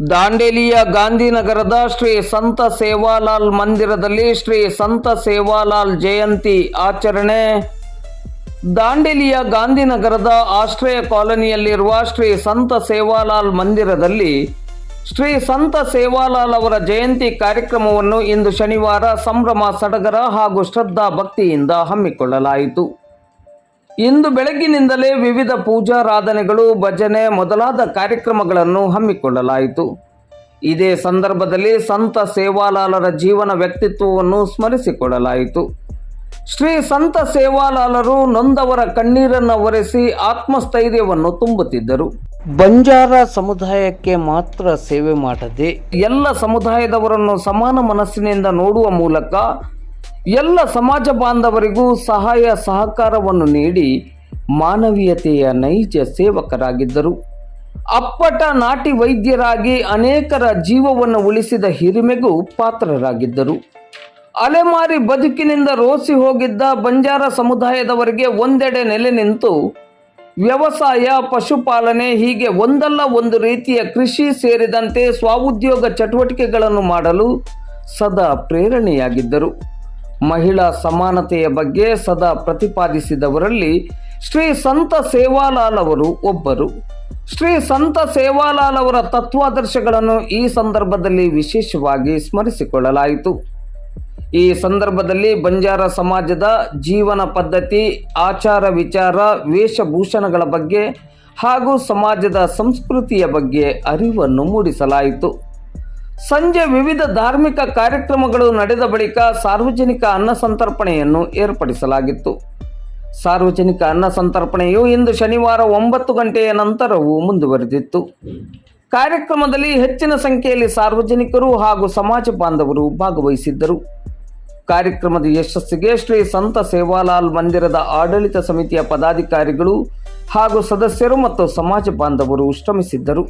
ದಾಂಡೇಲಿಯ ಗಾಂಧಿನಗರದ ಶ್ರೀ ಸಂತ ಸೇವಾಲಾಲ್ ಮಂದಿರದಲ್ಲಿ ಶ್ರೀ ಸಂತ ಸೇವಾಲಾಲ್ ಜಯಂತಿ ಆಚರಣೆ. ದಾಂಡೇಲಿಯ ಗಾಂಧಿನಗರದ ಆಶ್ರಯ ಕಾಲೋನಿಯಲ್ಲಿರುವ ಶ್ರೀ ಸಂತ ಸೇವಾಲಾಲ್ ಮಂದಿರದಲ್ಲಿ ಶ್ರೀ ಸಂತ ಸೇವಾಲಾಲ್ ಅವರ ಜಯಂತಿ ಕಾರ್ಯಕ್ರಮವನ್ನು ಇಂದು ಶನಿವಾರ ಸಂಭ್ರಮ ಸಡಗರ ಹಾಗೂ ಶ್ರದ್ಧಾ ಭಕ್ತಿಯಿಂದ ಹಮ್ಮಿಕೊಳ್ಳಲಾಯಿತು. ಇಂದು ಬೆಳಗ್ಗಿನಿಂದಲೇ ವಿವಿಧ ಪೂಜಾರಾಧನೆಗಳು ಭಜನೆ ಮೊದಲಾದ ಕಾರ್ಯಕ್ರಮಗಳನ್ನು ಹಮ್ಮಿಕೊಳ್ಳಲಾಯಿತು. ಇದೇ ಸಂದರ್ಭದಲ್ಲಿ ಸಂತ ಸೇವಾಲಾಲರ ಜೀವನ ವ್ಯಕ್ತಿತ್ವವನ್ನು ಸ್ಮರಿಸಿಕೊಳ್ಳಲಾಯಿತು. ಶ್ರೀ ಸಂತ ಸೇವಾಲಾಲರು ನೊಂದವರ ಕಣ್ಣೀರನ್ನು ಒರೆಸಿ ಆತ್ಮಸ್ಥೈರ್ಯವನ್ನು ತುಂಬುತ್ತಿದ್ದರು. ಬಂಜಾರ ಸಮುದಾಯಕ್ಕೆ ಮಾತ್ರ ಸೇವೆ ಮಾಡದೆ ಎಲ್ಲ ಸಮುದಾಯದವರನ್ನು ಸಮಾನ ಮನಸ್ಸಿನಿಂದ ನೋಡುವ ಮೂಲಕ ಎಲ್ಲ ಸಮಾಜ ಬಾಂಧವರಿಗೂ ಸಹಾಯ ಸಹಕಾರವನ್ನು ನೀಡಿ ಮಾನವೀಯತೆಯ ನೈಜ ಸೇವಕರಾಗಿದ್ದರು. ಅಪ್ಪಟ ನಾಟಿ ವೈದ್ಯರಾಗಿ ಅನೇಕರ ಜೀವವನ್ನು ಉಳಿಸಿದ ಹಿರಿಮೆಗೂ ಪಾತ್ರರಾಗಿದ್ದರು. ಅಲೆಮಾರಿ ಬದುಕಿನಿಂದ ರೋಸಿ ಹೋಗಿದ್ದ ಬಂಜಾರ ಸಮುದಾಯದವರಿಗೆ ಒಂದೆಡೆ ನೆಲೆ ನಿಂತು ವ್ಯವಸಾಯ, ಪಶುಪಾಲನೆ ಹೀಗೆ ಒಂದಲ್ಲ ಒಂದು ರೀತಿಯ ಕೃಷಿ ಸೇರಿದಂತೆ ಸ್ವಉದ್ಯೋಗ ಚಟುವಟಿಕೆಗಳನ್ನು ಮಾಡಲು ಸದಾ ಪ್ರೇರಣೆಯಾಗಿದ್ದರು. ಮಹಿಳಾ ಸಮಾನತೆಯ ಬಗ್ಗೆ ಸದಾ ಪ್ರತಿಪಾದಿಸಿದವರಲ್ಲಿ ಶ್ರೀ ಸಂತ ಸೇವಾಲಾಲ್ ಅವರು ಒಬ್ಬರು. ಶ್ರೀ ಸಂತ ಸೇವಾಲಾಲ್ ಅವರ ತತ್ವಾದರ್ಶಗಳನ್ನು ಈ ಸಂದರ್ಭದಲ್ಲಿ ವಿಶೇಷವಾಗಿ ಸ್ಮರಿಸಿಕೊಳ್ಳಲಾಯಿತು. ಈ ಸಂದರ್ಭದಲ್ಲಿ ಬಂಜಾರ ಸಮಾಜದ ಜೀವನ ಪದ್ಧತಿ, ಆಚಾರ ವಿಚಾರ, ವೇಷಭೂಷಣಗಳ ಬಗ್ಗೆ ಹಾಗೂ ಸಮಾಜದ ಸಂಸ್ಕೃತಿಯ ಬಗ್ಗೆ ಅರಿವನ್ನು ಮೂಡಿಸಲಾಯಿತು. ಸಂಜೆ ವಿವಿಧ ಧಾರ್ಮಿಕ ಕಾರ್ಯಕ್ರಮಗಳು ನಡೆದ ಬಳಿಕ ಸಾರ್ವಜನಿಕ ಅನ್ನ ಸಂತರ್ಪಣೆಯನ್ನು ಏರ್ಪಡಿಸಲಾಗಿತ್ತು. ಸಾರ್ವಜನಿಕ ಅನ್ನ ಸಂತರ್ಪಣೆಯು ಇಂದು ಶನಿವಾರ ಒಂಬತ್ತು ಗಂಟೆಯ ನಂತರವೂ ಮುಂದುವರೆದಿತ್ತು. ಕಾರ್ಯಕ್ರಮದಲ್ಲಿ ಹೆಚ್ಚಿನ ಸಂಖ್ಯೆಯಲ್ಲಿ ಸಾರ್ವಜನಿಕರು ಹಾಗೂ ಸಮಾಜ ಬಾಂಧವರು ಭಾಗವಹಿಸಿದ್ದರು. ಕಾರ್ಯಕ್ರಮದ ಯಶಸ್ಸಿಗೆ ಶ್ರೀ ಸಂತ ಸೇವಾಲಾಲ್ ಮಂದಿರದ ಆಡಳಿತ ಸಮಿತಿಯ ಪದಾಧಿಕಾರಿಗಳು ಹಾಗೂ ಸದಸ್ಯರು ಮತ್ತು ಸಮಾಜ ಬಾಂಧವರು ಶ್ರಮಿಸಿದ್ದರು